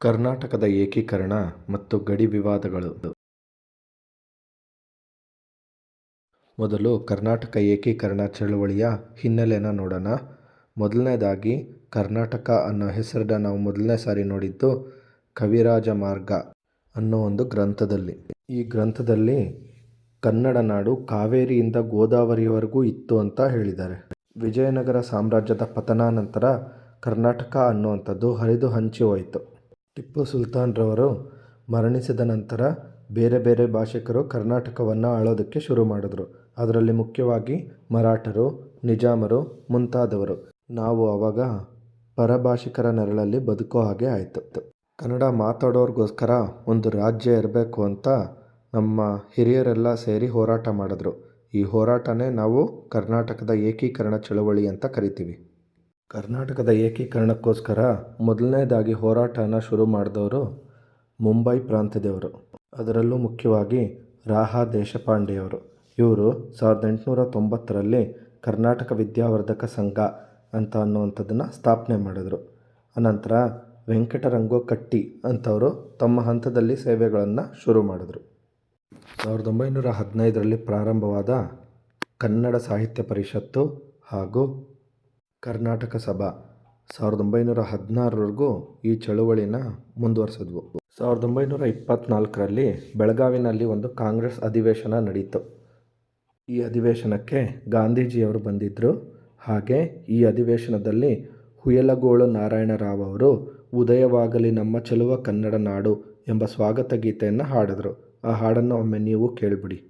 ಕರ್ನಾಟಕದ ಏಕೀಕರಣ ಮತ್ತು ಗಡಿ ವಿವಾದಗಳು. ಮೊದಲು ಕರ್ನಾಟಕ ಏಕೀಕರಣ ಚಳವಳಿಯ ಹಿನ್ನೆಲೆನ ನೋಡೋಣ. ಮೊದಲನೇದಾಗಿ ಕರ್ನಾಟಕ ಅನ್ನೋ ಹೆಸರನ್ನ ನಾವು ಮೊದಲನೇ ಸಾರಿ ನೋಡಿದ್ದು ಕವಿರಾಜ ಮಾರ್ಗ ಅನ್ನೋ ಒಂದು ಗ್ರಂಥದಲ್ಲಿ. ಈ ಗ್ರಂಥದಲ್ಲಿ ಕನ್ನಡ ನಾಡು ಕಾವೇರಿಯಿಂದ ಗೋದಾವರಿಯವರೆಗೂ ಇತ್ತು ಅಂತ ಹೇಳಿದ್ದಾರೆ. ವಿಜಯನಗರ ಸಾಮ್ರಾಜ್ಯದ ಪತನಾನಂತರ ಕರ್ನಾಟಕ ಅನ್ನುವಂಥದ್ದು ಹರಿದು ಹಂಚಿ ಹೋಯಿತು. ಟಿಪ್ಪು ಸುಲ್ತಾನ್ರವರು ಮರಣಿಸಿದ ನಂತರ ಬೇರೆ ಬೇರೆ ಭಾಷಿಕರು ಕರ್ನಾಟಕವನ್ನು ಆಳೋದಕ್ಕೆ ಶುರು ಮಾಡಿದ್ರು. ಅದರಲ್ಲಿ ಮುಖ್ಯವಾಗಿ ಮರಾಠರು, ನಿಜಾಮರು ಮುಂತಾದವರು. ನಾವು ಆವಾಗ ಪರಭಾಷಿಕರ ನೆರಳಲ್ಲಿ ಬದುಕೋ ಹಾಗೆ ಆಯಿತು. ಕನ್ನಡ ಮಾತಾಡೋರಿಗೋಸ್ಕರ ಒಂದು ರಾಜ್ಯ ಇರಬೇಕು ಅಂತ ನಮ್ಮ ಹಿರಿಯರೆಲ್ಲ ಸೇರಿ ಹೋರಾಟ ಮಾಡಿದ್ರು. ಈ ಹೋರಾಟನೇ ನಾವು ಕರ್ನಾಟಕದ ಏಕೀಕರಣ ಚಳವಳಿ ಅಂತ ಕರಿತೀವಿ. ಕರ್ನಾಟಕದ ಏಕೀಕರಣಕ್ಕೋಸ್ಕರ ಮೊದಲನೇದಾಗಿ ಹೋರಾಟನ ಶುರು ಮಾಡಿದವರು ಮುಂಬೈ ಪ್ರಾಂತ್ಯದವರು. ಅದರಲ್ಲೂ ಮುಖ್ಯವಾಗಿ ರಾಹ ದೇಶಪಾಂಡೆಯವರು. ಇವರು ಸಾವಿರದ ಎಂಟುನೂರ ತೊಂಬತ್ತರಲ್ಲಿ ಕರ್ನಾಟಕ ವಿದ್ಯಾವರ್ಧಕ ಸಂಘ ಅಂತ ಅನ್ನುವಂಥದ್ದನ್ನು ಸ್ಥಾಪನೆ ಮಾಡಿದ್ರು. ಅನಂತರ ವೆಂಕಟರಂಗೋ ಕಟ್ಟಿ ಅಂಥವರು ತಮ್ಮ ಹಂತದಲ್ಲಿ ಸೇವೆಗಳನ್ನು ಶುರು ಮಾಡಿದ್ರು. ಸಾವಿರದ ಒಂಬೈನೂರ ಹದಿನೈದರಲ್ಲಿ ಪ್ರಾರಂಭವಾದ ಕನ್ನಡ ಸಾಹಿತ್ಯ ಪರಿಷತ್ತು ಹಾಗೂ ಕರ್ನಾಟಕ ಸಭಾ. ಸಾವಿರದ ಒಂಬೈನೂರ ಹದಿನಾರರವರೆಗೂ ಈ ಚಳುವಳಿನ ಮುಂದುವರೆಸಿದ್ವು. ಸಾವಿರದ ಒಂಬೈನೂರ ಇಪ್ಪತ್ತ್ನಾಲ್ಕರಲ್ಲಿ ಬೆಳಗಾವಿನಲ್ಲಿ ಒಂದು ಕಾಂಗ್ರೆಸ್ ಅಧಿವೇಶನ ನಡೆಯಿತು ಈ ಅಧಿವೇಶನಕ್ಕೆ ಗಾಂಧೀಜಿಯವರು ಬಂದಿದ್ದರು ಹಾಗೆ ಈ ಅಧಿವೇಶನದಲ್ಲಿ ಹುಯಲಗೋಳು ನಾರಾಯಣರಾವ್ ಅವರು, ಉದಯವಾಗಲಿ ನಮ್ಮ ಚೆಲುವ ಕನ್ನಡ ನಾಡು ಎಂಬ ಸ್ವಾಗತ ಗೀತೆಯನ್ನು ಹಾಡಿದರು. ಆ ಹಾಡನ್ನು ಒಮ್ಮೆ ನೀವು ಕೇಳಿಬಿಡಿ.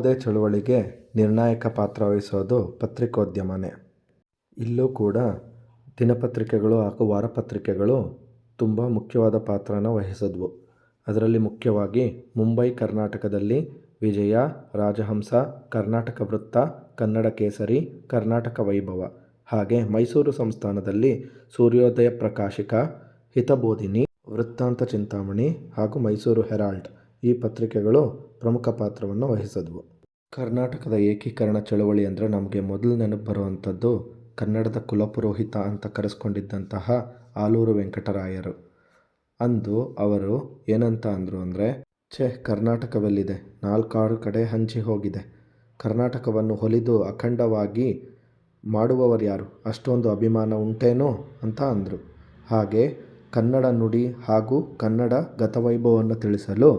ಯಾವುದೇ ಚಳುವಳಿಗೆ ನಿರ್ಣಾಯಕ ಪಾತ್ರ ವಹಿಸೋದು ಪತ್ರಿಕೋದ್ಯಮನೇ. ಇಲ್ಲೂ ಕೂಡ ದಿನಪತ್ರಿಕೆಗಳು ಹಾಗೂ ವಾರಪತ್ರಿಕೆಗಳು ತುಂಬ ಮುಖ್ಯವಾದ ಪಾತ್ರನ ವಹಿಸಿದ್ವು. ಅದರಲ್ಲಿ ಮುಖ್ಯವಾಗಿ ಮುಂಬೈ, ಕರ್ನಾಟಕದಲ್ಲಿ ವಿಜಯ, ರಾಜಹಂಸ, ಕರ್ನಾಟಕ ವೃತ್ತ, ಕನ್ನಡ ಕೇಸರಿ, ಕರ್ನಾಟಕ ವೈಭವ, ಹಾಗೆ ಮೈಸೂರು ಸಂಸ್ಥಾನದಲ್ಲಿ ಸೂರ್ಯೋದಯ ಪ್ರಕಾಶಿಕ, ಹಿತಬೋಧಿನಿ, ವೃತ್ತಾಂತ ಚಿಂತಾಮಣಿ ಹಾಗೂ ಮೈಸೂರು ಹೆರಾಲ್ಡ್ ಈ ಪತ್ರಿಕೆಗಳು ಪ್ರಮುಖ ಪಾತ್ರವನ್ನು ವಹಿಸಿದ್ವು. ಕರ್ನಾಟಕದ ಏಕೀಕರಣ ಚಳವಳಿ ಅಂದರೆ ನಮಗೆ ಮೊದಲು ನೆನಪು ಬರುವಂಥದ್ದು ಕನ್ನಡದ ಕುಲಪುರೋಹಿತ ಅಂತ ಕರೆಸ್ಕೊಂಡಿದ್ದಂತಹ ಆಲೂರು ವೆಂಕಟರಾಯರು. ಅಂದು ಅವರು ಏನಂತ ಅಂದರು ಅಂದರೆ, ಛೇ ಕರ್ನಾಟಕವೆಲ್ಲಿದೆ ನಾಲ್ಕಾರು ಕಡೆ ಹಂಚಿ ಹೋಗಿದೆ. ಕರ್ನಾಟಕವನ್ನು ಹೊಲಿದು ಅಖಂಡವಾಗಿ ಮಾಡುವವರು ಯಾರು? ಅಷ್ಟೊಂದು ಅಭಿಮಾನ ಉಂಟೇನೋ ಅಂತ ಅಂದರು. ಹಾಗೆ ಕನ್ನಡ ನುಡಿ ಹಾಗೂ ಕನ್ನಡ ಗತವೈಭವವನ್ನು ತಿಳಿಸಲು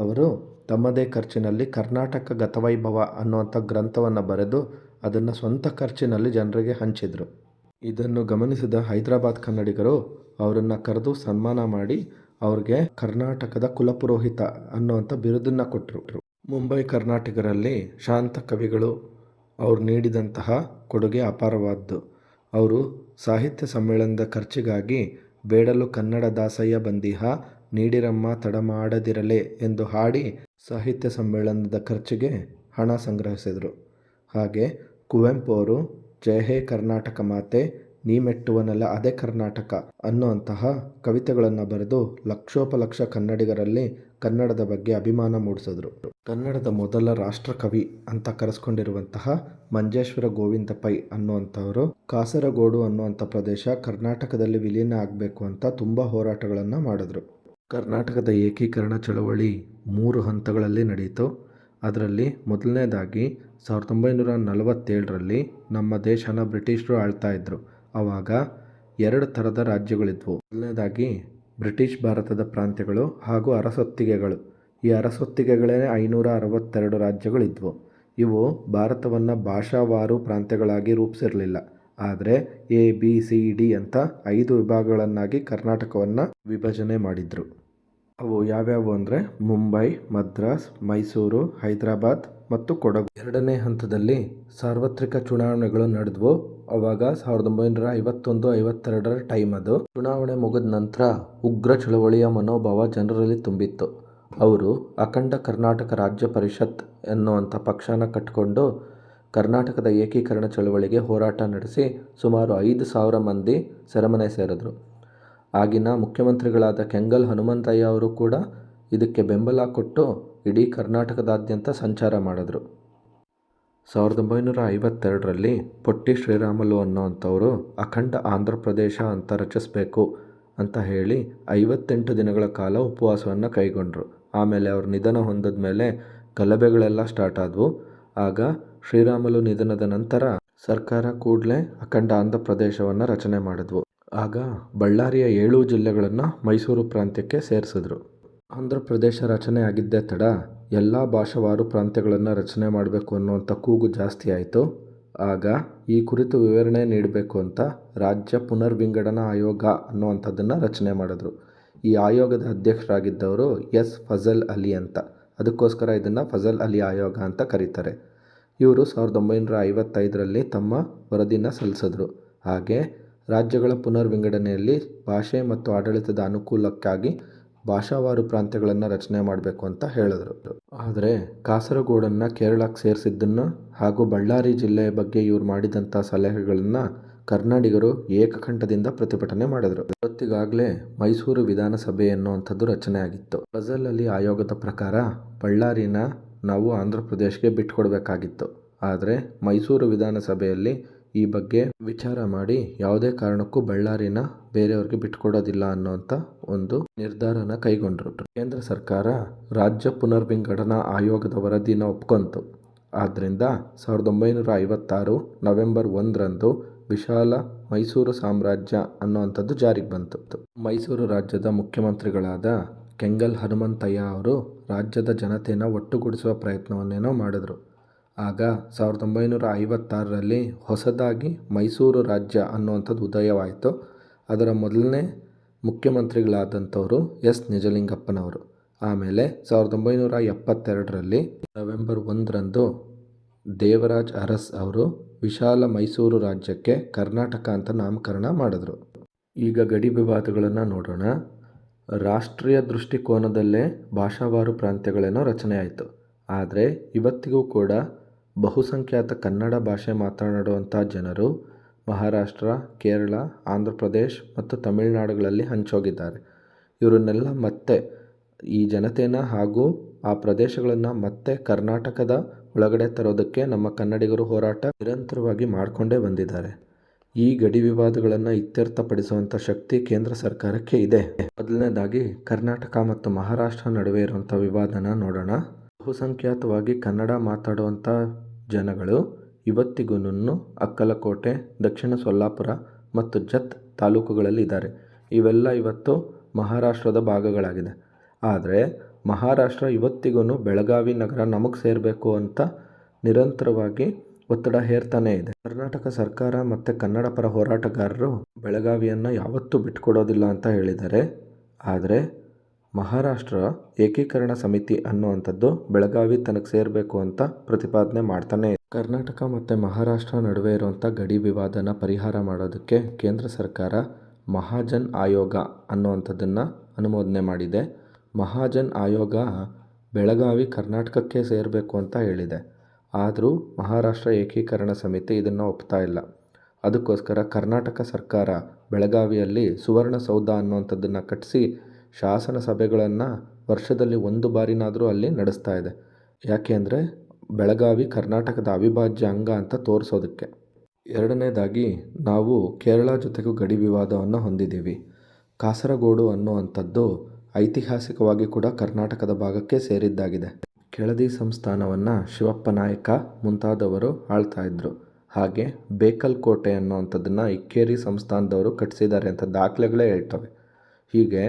ಅವರು ತಮ್ಮದೇ ಖರ್ಚಿನಲ್ಲಿ ಕರ್ನಾಟಕ ಗತವೈಭವ ಅನ್ನುವಂಥ ಗ್ರಂಥವನ್ನು ಬರೆದು ಅದನ್ನು ಸ್ವಂತ ಖರ್ಚಿನಲ್ಲಿ ಜನರಿಗೆ ಹಂಚಿದರು. ಇದನ್ನು ಗಮನಿಸಿದ ಹೈದರಾಬಾದ್ ಕನ್ನಡಿಗರು ಅವರನ್ನು ಕರೆದು ಸನ್ಮಾನ ಮಾಡಿ ಅವ್ರಿಗೆ ಕರ್ನಾಟಕದ ಕುಲಪುರೋಹಿತ ಅನ್ನುವಂಥ ಬಿರುದನ್ನು ಕೊಟ್ಟರು ಮುಂಬೈ ಕರ್ನಾಟಕರಲ್ಲಿ ಶಾಂತ ಕವಿಗಳು ಅವರು ನೀಡಿದಂತಹ ಕೊಡುಗೆ ಅಪಾರವಾದ್ದು. ಅವರು ಸಾಹಿತ್ಯ ಸಮ್ಮೇಳನದ ಖರ್ಚಿಗಾಗಿ ಬೇಡಲು ಕನ್ನಡ ದಾಸಯ್ಯ ಬಂದಿಹ ನೀಡಿರಮ್ಮ ತಡಮಾಡದಿರಲೇ ಎಂದು ಹಾಡಿ ಸಾಹಿತ್ಯ ಸಮ್ಮೇಳನದ ಖರ್ಚಿಗೆ ಹಣ ಸಂಗ್ರಹಿಸಿದರು. ಹಾಗೆ ಕುವೆಂಪು ಅವರು ಜಯ ಹೇ ಕರ್ನಾಟಕ ಮಾತೆ, ನೀ ಅದೇ ಕರ್ನಾಟಕ ಅನ್ನುವಂತಹ ಕವಿತೆಗಳನ್ನು ಬರೆದು ಲಕ್ಷೋಪಲಕ್ಷ ಕನ್ನಡಿಗರಲ್ಲಿ ಕನ್ನಡದ ಬಗ್ಗೆ ಅಭಿಮಾನ ಮೂಡಿಸಿದ್ರು. ಕನ್ನಡದ ಮೊದಲ ರಾಷ್ಟ್ರಕವಿ ಅಂತ ಕರೆಸ್ಕೊಂಡಿರುವಂತಹ ಮಂಜೇಶ್ವರ ಗೋವಿಂದ ಪೈ ಅನ್ನುವಂಥವರು ಕಾಸರಗೋಡು ಅನ್ನುವಂಥ ಪ್ರದೇಶ ಕರ್ನಾಟಕದಲ್ಲಿ ವಿಲೀನ ಆಗಬೇಕು ಅಂತ ತುಂಬ ಹೋರಾಟಗಳನ್ನು ಮಾಡಿದ್ರು. ಕರ್ನಾಟಕದ ಏಕೀಕರಣ ಚಳವಳಿ ಮೂರು ಹಂತಗಳಲ್ಲಿ ನಡೆಯಿತು. ಅದರಲ್ಲಿ ಮೊದಲನೇದಾಗಿ ಸಾವಿರದ ಒಂಬೈನೂರ ನಲವತ್ತೇಳರಲ್ಲಿ ನಮ್ಮ ದೇಶನ ಬ್ರಿಟಿಷರು ಆಳ್ತಾ ಇದ್ದರು ಆವಾಗ ಎರಡು ಥರದ ರಾಜ್ಯಗಳಿದ್ವು. ಮೊದಲನೇದಾಗಿ ಬ್ರಿಟಿಷ್ ಭಾರತದ ಪ್ರಾಂತ್ಯಗಳು ಹಾಗೂ ಅರಸೊತ್ತಿಗೆಗಳು. ಈ ಅರಸೊತ್ತಿಗೆಗಳೇ ಐನೂರ ಅರವತ್ತೆರಡು ರಾಜ್ಯಗಳಿದ್ವು. ಇವು ಭಾರತವನ್ನು ಭಾಷಾವಾರು ಪ್ರಾಂತ್ಯಗಳಾಗಿ ರೂಪಿಸಿರಲಿಲ್ಲ. ಆದರೆ ಎ, ಬಿ, ಸಿ, ಡಿ ಅಂತ ಐದು ವಿಭಾಗಗಳನ್ನಾಗಿ ಕರ್ನಾಟಕವನ್ನು ವಿಭಜನೆ ಮಾಡಿದರು. ಅವು ಯಾವ್ಯಾವು ಅಂದರೆ ಮುಂಬೈ, ಮದ್ರಾಸ್, ಮೈಸೂರು, ಹೈದರಾಬಾದ್ ಮತ್ತು ಕೊಡಗು. ಎರಡನೇ ಹಂತದಲ್ಲಿ ಸಾರ್ವತ್ರಿಕ ಚುನಾವಣೆಗಳು ನಡೆದವು. ಅವಾಗ ಸಾವಿರದ ಒಂಬೈನೂರ ಐವತ್ತೊಂದು ಐವತ್ತೆರಡರ ಟೈಮ್ ಅದು. ಚುನಾವಣೆ ಮುಗಿದ ನಂತರ ಉಗ್ರ ಚಳವಳಿಯ ಮನೋಭಾವ ಜನರಲ್ಲಿ ತುಂಬಿತ್ತು. ಅವರು ಅಖಂಡ ಕರ್ನಾಟಕ ರಾಜ್ಯ ಪರಿಷತ್ ಎನ್ನುವಂಥ ಪಕ್ಷನ ಕಟ್ಟಿಕೊಂಡು ಕರ್ನಾಟಕದ ಏಕೀಕರಣ ಚಳವಳಿಗೆ ಹೋರಾಟ ನಡೆಸಿ ಸುಮಾರು ಐದು ಸಾವಿರ ಮಂದಿ ಸೆರೆಮನೆ ಸೇರಿದ್ರು. ಆಗಿನ ಮುಖ್ಯಮಂತ್ರಿಗಳಾದ ಕೆಂಗಲ್ ಹನುಮಂತಯ್ಯ ಅವರು ಕೂಡ ಇದಕ್ಕೆ ಬೆಂಬಲ ಕೊಟ್ಟು ಇಡೀ ಕರ್ನಾಟಕದಾದ್ಯಂತ ಸಂಚಾರ ಮಾಡಿದ್ರು. ಸಾವಿರದ ಒಂಬೈನೂರ ಐವತ್ತೆರಡರಲ್ಲಿ ಪೊಟ್ಟಿ ಶ್ರೀರಾಮುಲು ಅನ್ನೋವಂಥವರು ಅಖಂಡ ಆಂಧ್ರ ಪ್ರದೇಶ ಅಂತ ರಚಿಸಬೇಕು ಅಂತ ಹೇಳಿ ಐವತ್ತೆಂಟು ದಿನಗಳ ಕಾಲ ಉಪವಾಸವನ್ನು ಕೈಗೊಂಡರು. ಆಮೇಲೆ ಅವರು ನಿಧನ ಹೊಂದಿದ ಮೇಲೆ ಗಲಭೆಗಳೆಲ್ಲ ಸ್ಟಾರ್ಟ್ ಆದವು. ಆಗ ಶ್ರೀರಾಮಲು ನಿಧನದ ನಂತರ ಸರ್ಕಾರ ಕೂಡಲೇ ಅಖಂಡ ಆಂಧ್ರ ಪ್ರದೇಶವನ್ನು ರಚನೆ ಮಾಡಿದ್ವು. ಆಗ ಬಳ್ಳಾರಿಯ ಏಳು ಜಿಲ್ಲೆಗಳನ್ನು ಮೈಸೂರು ಪ್ರಾಂತ್ಯಕ್ಕೆ ಸೇರಿಸಿದ್ರು. ಆಂಧ್ರ ಪ್ರದೇಶ ರಚನೆ ಆಗಿದ್ದೇ ತಡ ಎಲ್ಲ ಭಾಷಾವಾರು ಪ್ರಾಂತ್ಯಗಳನ್ನು ರಚನೆ ಮಾಡಬೇಕು ಅನ್ನುವಂಥ ಕೂಗು ಜಾಸ್ತಿ ಆಯಿತು. ಆಗ ಈ ಕುರಿತು ವಿವರಣೆ ನೀಡಬೇಕು ಅಂತ ರಾಜ್ಯ ಪುನರ್ವಿಂಗಡನ ಆಯೋಗ ಅನ್ನುವಂಥದ್ದನ್ನು ರಚನೆ ಮಾಡಿದ್ರು. ಈ ಆಯೋಗದ ಅಧ್ಯಕ್ಷರಾಗಿದ್ದವರು ಎಸ್ ಫಜಲ್ ಅಲಿ ಅಂತ. ಅದಕ್ಕೋಸ್ಕರ ಇದನ್ನು ಫಜಲ್ ಅಲಿ ಆಯೋಗ ಅಂತ ಕರೀತಾರೆ. ಇವರು ಸಾವಿರದ ಒಂಬೈನೂರ ಐವತ್ತೈದರಲ್ಲಿ ತಮ್ಮ ವರದಿನ ಸಲ್ಲಿಸಿದ್ರು. ಹಾಗೆ ರಾಜ್ಯಗಳ ಪುನರ್ ವಿಂಗಡನೆಯಲ್ಲಿ ಭಾಷೆ ಮತ್ತು ಆಡಳಿತದ ಅನುಕೂಲಕ್ಕಾಗಿ ಭಾಷಾವಾರು ಪ್ರಾಂತ್ಯಗಳನ್ನು ರಚನೆ ಮಾಡಬೇಕು ಅಂತ ಹೇಳಿದ್ರು ಆದರೆ ಕಾಸರಗೋಡನ್ನು ಕೇರಳಕ್ಕೆ ಸೇರಿಸಿದ್ದನ್ನು ಹಾಗೂ ಬಳ್ಳಾರಿ ಜಿಲ್ಲೆಯ ಬಗ್ಗೆ ಇವರು ಮಾಡಿದಂಥ ಸಲಹೆಗಳನ್ನು ಕನ್ನಡಿಗರು ಏಕಕಂಠದಿಂದ ಪ್ರತಿಭಟನೆ ಮಾಡಿದರು. ಇವತ್ತಿಗಾಗಲೇ ಮೈಸೂರು ವಿಧಾನಸಭೆ ಎನ್ನುವಂಥದ್ದು ರಚನೆ ಆಗಿತ್ತು. ಫಜಲ್ ಅಲಿ ಆಯೋಗದ ಪ್ರಕಾರ ಬಳ್ಳಾರಿನ ನಾವು ಆಂಧ್ರ ಪ್ರದೇಶಕ್ಕೆ ಬಿಟ್ಕೊಡ್ಬೇಕಾಗಿತ್ತು. ಆದರೆ ಮೈಸೂರು ವಿಧಾನಸಭೆಯಲ್ಲಿ ಈ ಬಗ್ಗೆ ವಿಚಾರ ಮಾಡಿ ಯಾವುದೇ ಕಾರಣಕ್ಕೂ ಬಳ್ಳಾರಿನ ಬೇರೆಯವ್ರಿಗೆ ಬಿಟ್ಕೊಡೋದಿಲ್ಲ ಅನ್ನೋಂಥ ಒಂದು ನಿರ್ಧಾರನ ಕೈಗೊಂಡ್ರು ಕೇಂದ್ರ ಸರ್ಕಾರ ರಾಜ್ಯ ಪುನರ್ವಿಂಗಡನಾ ಆಯೋಗದ ವರದಿನ ಒಪ್ಕೊಂತು. ಆದ್ದರಿಂದ ಸಾವಿರದ ಒಂಬೈನೂರ ಐವತ್ತಾರು ನವೆಂಬರ್ ಒಂದರಂದು ವಿಶಾಲ ಮೈಸೂರು ಸಾಮ್ರಾಜ್ಯ ಅನ್ನುವಂಥದ್ದು ಜಾರಿಗೆ ಬಂತು. ಮೈಸೂರು ರಾಜ್ಯದ ಮುಖ್ಯಮಂತ್ರಿಗಳಾದ ಕೆಂಗಲ್ ಹನುಮಂತಯ್ಯ ಅವರು ರಾಜ್ಯದ ಜನತೆಯನ್ನು ಒಟ್ಟುಗೂಡಿಸುವ ಪ್ರಯತ್ನವನ್ನೇನೋ ಮಾಡಿದ್ರು. ಆಗ ಸಾವಿರದ ಒಂಬೈನೂರ ಐವತ್ತಾರರಲ್ಲಿ ಹೊಸದಾಗಿ ಮೈಸೂರು ರಾಜ್ಯ ಅನ್ನುವಂಥದ್ದು ಉದಯವಾಯಿತು. ಅದರ ಮೊದಲನೇ ಮುಖ್ಯಮಂತ್ರಿಗಳಾದಂಥವರು ಎಸ್. ನಿಜಲಿಂಗಪ್ಪನವರು. ಆಮೇಲೆ ಸಾವಿರದ ಒಂಬೈನೂರ ಎಪ್ಪತ್ತೆರಡರಲ್ಲಿ ನವೆಂಬರ್ ಒಂದರಂದು ದೇವರಾಜ್ ಅರಸ್ ಅವರು ವಿಶಾಲ ಮೈಸೂರು ರಾಜ್ಯಕ್ಕೆ ಕರ್ನಾಟಕ ಅಂತ ನಾಮಕರಣ ಮಾಡಿದ್ರು. ಈಗ ಗಡಿ ವಿವಾದಗಳನ್ನು ನೋಡೋಣ. ರಾಷ್ಟ್ರೀಯ ದೃಷ್ಟಿಕೋನದಲ್ಲೇ ಭಾಷಾವಾರು ಪ್ರಾಂತ್ಯಗಳೇನೋ ರಚನೆ ಆಯಿತು ಆದರೆ ಇವತ್ತಿಗೂ ಕೂಡ ಬಹುಸಂಖ್ಯಾತ ಕನ್ನಡ ಭಾಷೆ ಮಾತನಾಡುವಂಥ ಜನರು ಮಹಾರಾಷ್ಟ್ರ, ಕೇರಳ, ಆಂಧ್ರ ಪ್ರದೇಶ್ ಮತ್ತು ತಮಿಳುನಾಡುಗಳಲ್ಲಿ ಹಂಚೋಗಿದ್ದಾರೆ. ಇವರನ್ನೆಲ್ಲ ಮತ್ತೆ ಈ ಜನತೆನ ಹಾಗೂ ಆ ಪ್ರದೇಶಗಳನ್ನು ಮತ್ತೆ ಕರ್ನಾಟಕದ ಒಳಗಡೆ ತರೋದಕ್ಕೆ ನಮ್ಮ ಕನ್ನಡಿಗರು ಹೋರಾಟ ನಿರಂತರವಾಗಿ ಮಾಡಿಕೊಂಡೇ ಬಂದಿದ್ದಾರೆ. ಈ ಗಡಿ ವಿವಾದಗಳನ್ನು ಇತ್ಯರ್ಥಪಡಿಸುವಂಥ ಶಕ್ತಿ ಕೇಂದ್ರ ಸರ್ಕಾರಕ್ಕೆ ಇದೆ. ಮೊದಲನೇದಾಗಿ ಕರ್ನಾಟಕ ಮತ್ತು ಮಹಾರಾಷ್ಟ್ರ ನಡುವೆ ಇರುವಂಥ ವಿವಾದನ ನೋಡೋಣ. ಬಹುಸಂಖ್ಯಾತವಾಗಿ ಕನ್ನಡ ಮಾತಾಡುವಂಥ ಜನಗಳು ಇವತ್ತಿಗೂನು ಅಕ್ಕಲಕೋಟೆ, ದಕ್ಷಿಣ ಸೊಲ್ಲಾಪುರ ಮತ್ತು ಜತ್ ತಾಲೂಕುಗಳಲ್ಲಿ ಇದ್ದಾರೆ. ಇವೆಲ್ಲ ಇವತ್ತು ಮಹಾರಾಷ್ಟ್ರದ ಭಾಗಗಳಾಗಿದೆ. ಆದರೆ ಮಹಾರಾಷ್ಟ್ರ ಇವತ್ತಿಗೂ ಬೆಳಗಾವಿ ನಗರ ನಮಗೆ ಸೇರಬೇಕು ಅಂತ ನಿರಂತರವಾಗಿ ಒತ್ತಡ ಹೇರ್ತಾನೇ ಇದೆ. ಕರ್ನಾಟಕ ಸರ್ಕಾರ ಮತ್ತು ಕನ್ನಡ ಪರ ಹೋರಾಟಗಾರರು ಬೆಳಗಾವಿಯನ್ನು ಯಾವತ್ತೂ ಬಿಟ್ಟುಕೊಡೋದಿಲ್ಲ ಅಂತ ಹೇಳಿದ್ದಾರೆ. ಆದರೆ ಮಹಾರಾಷ್ಟ್ರ ಏಕೀಕರಣ ಸಮಿತಿ ಅನ್ನುವಂಥದ್ದು ಬೆಳಗಾವಿ ತನಗೆ ಸೇರಬೇಕು ಅಂತ ಪ್ರತಿಪಾದನೆ ಮಾಡ್ತಾನೆ. ಕರ್ನಾಟಕ ಮತ್ತು ಮಹಾರಾಷ್ಟ್ರ ನಡುವೆ ಇರುವಂಥ ಗಡಿ ವಿವಾದನ ಪರಿಹಾರ ಮಾಡೋದಕ್ಕೆ ಕೇಂದ್ರ ಸರ್ಕಾರ ಮಹಾಜನ್ ಆಯೋಗ ಅನ್ನುವಂಥದ್ದನ್ನು ಅನುಮೋದನೆ ಮಾಡಿದೆ. ಮಹಾಜನ್ ಆಯೋಗ ಬೆಳಗಾವಿ ಕರ್ನಾಟಕಕ್ಕೆ ಸೇರಬೇಕು ಅಂತ ಹೇಳಿದೆ. ಆದರೂ ಮಹಾರಾಷ್ಟ್ರ ಏಕೀಕರಣ ಸಮಿತಿ ಇದನ್ನು ಒಪ್ತಾ ಇಲ್ಲ. ಅದಕ್ಕೋಸ್ಕರ ಕರ್ನಾಟಕ ಸರ್ಕಾರ ಬೆಳಗಾವಿಯಲ್ಲಿ ಸುವರ್ಣಸೌಧ ಅನ್ನುವಂಥದ್ದನ್ನು ಕಟ್ಟಿಸಿ ಶಾಸನ ಸಭೆಗಳನ್ನು ವರ್ಷದಲ್ಲಿ ಒಂದು ಬಾರಿನಾದರೂ ಅಲ್ಲಿ ನಡೆಸ್ತಾ ಇದೆ. ಯಾಕೆ ಅಂದರೆ ಬೆಳಗಾವಿ ಕರ್ನಾಟಕದ ಅವಿಭಾಜ್ಯ ಅಂಗ ಅಂತ ತೋರಿಸೋದಕ್ಕೆ. ಎರಡನೇದಾಗಿ ನಾವು ಕೇರಳ ಜೊತೆಗೂ ಗಡಿ ವಿವಾದವನ್ನು ಹೊಂದಿದ್ದೀವಿ. ಕಾಸರಗೋಡು ಅನ್ನುವಂಥದ್ದು ಐತಿಹಾಸಿಕವಾಗಿ ಕೂಡ ಕರ್ನಾಟಕದ ಭಾಗಕ್ಕೆ ಸೇರಿದ್ದಾಗಿದೆ. ಕೆಳದಿ ಸಂಸ್ಥಾನವನ್ನು ಶಿವಪ್ಪ ನಾಯಕ ಮುಂತಾದವರು ಆಳ್ತಾ ಇದ್ದರು ಹಾಗೆ ಬೇಕಲ್ ಕೋಟೆ ಅನ್ನುವಂಥದ್ದನ್ನು ಇಕ್ಕೇರಿ ಸಂಸ್ಥಾನದವರು ಕಟ್ಟಿಸಿದ್ದಾರೆ ಅಂತ ದಾಖಲೆಗಳೇ ಹೇಳ್ತವೆ. ಹೀಗೆ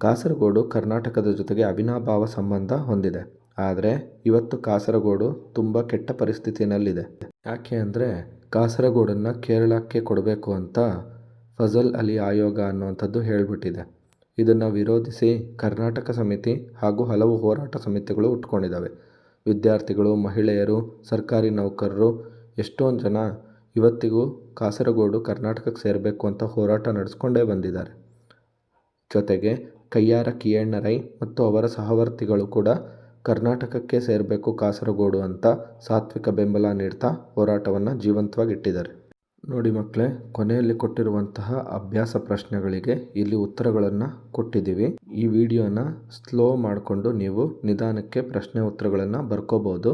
ಕಾಸರಗೋಡು ಕರ್ನಾಟಕದ ಜೊತೆಗೆ ಅವಿನಾಭಾವ ಸಂಬಂಧ ಹೊಂದಿದೆ. ಆದರೆ ಇವತ್ತು ಕಾಸರಗೋಡು ತುಂಬ ಕೆಟ್ಟ ಪರಿಸ್ಥಿತಿನಲ್ಲಿದೆ. ಯಾಕೆ ಅಂದರೆ ಕಾಸರಗೋಡನ್ನು ಕೇರಳಕ್ಕೆ ಕೊಡಬೇಕು ಅಂತ ಫಜಲ್ ಅಲಿ ಆಯೋಗ ಅನ್ನುವಂಥದ್ದು ಹೇಳಿಬಿಟ್ಟಿದೆ. ಇದನ್ನು ವಿರೋಧಿಸಿ ಕರ್ನಾಟಕ ಸಮಿತಿ ಹಾಗೂ ಹಲವು ಹೋರಾಟ ಸಮಿತಿಗಳು ಉಟ್ಕೊಂಡಿದ್ದಾವೆ ವಿದ್ಯಾರ್ಥಿಗಳು, ಮಹಿಳೆಯರು, ಸರ್ಕಾರಿ ನೌಕರರು, ಎಷ್ಟೊಂದು ಜನ ಇವತ್ತಿಗೂ ಕಾಸರಗೋಡು ಕರ್ನಾಟಕಕ್ಕೆ ಸೇರಬೇಕು ಅಂತ ಹೋರಾಟ ನಡೆಸ್ಕೊಂಡೇ ಬಂದಿದ್ದಾರೆ. ಜೊತೆಗೆ ಕಯ್ಯಾರ ಕಿಯಣ್ಣ ರೈ ಮತ್ತು ಅವರ ಸಹವರ್ತಿಗಳು ಕೂಡ ಕರ್ನಾಟಕಕ್ಕೆ ಸೇರಬೇಕು ಕಾಸರಗೋಡು ಅಂತ ಸಾತ್ವಿಕ ಬೆಂಬಲ ನೀಡ್ತಾ ಹೋರಾಟವನ್ನು ಜೀವಂತವಾಗಿಟ್ಟಿದ್ದಾರೆ. ನೋಡಿ ಮಕ್ಕಳೇ, ಕೊನೆಯಲ್ಲಿ ಕೊಟ್ಟಿರುವಂತಹ ಅಭ್ಯಾಸ ಪ್ರಶ್ನೆಗಳಿಗೆ ಇಲ್ಲಿ ಉತ್ತರಗಳನ್ನು ಕೊಟ್ಟಿದ್ದೀವಿ. ಈ ವಿಡಿಯೋನ ಸ್ಲೋ ಮಾಡಿಕೊಂಡು ನೀವು ನಿಧಾನಕ್ಕೆ ಪ್ರಶ್ನೆ ಉತ್ತರಗಳನ್ನು ಬರ್ಕೋಬೋದು.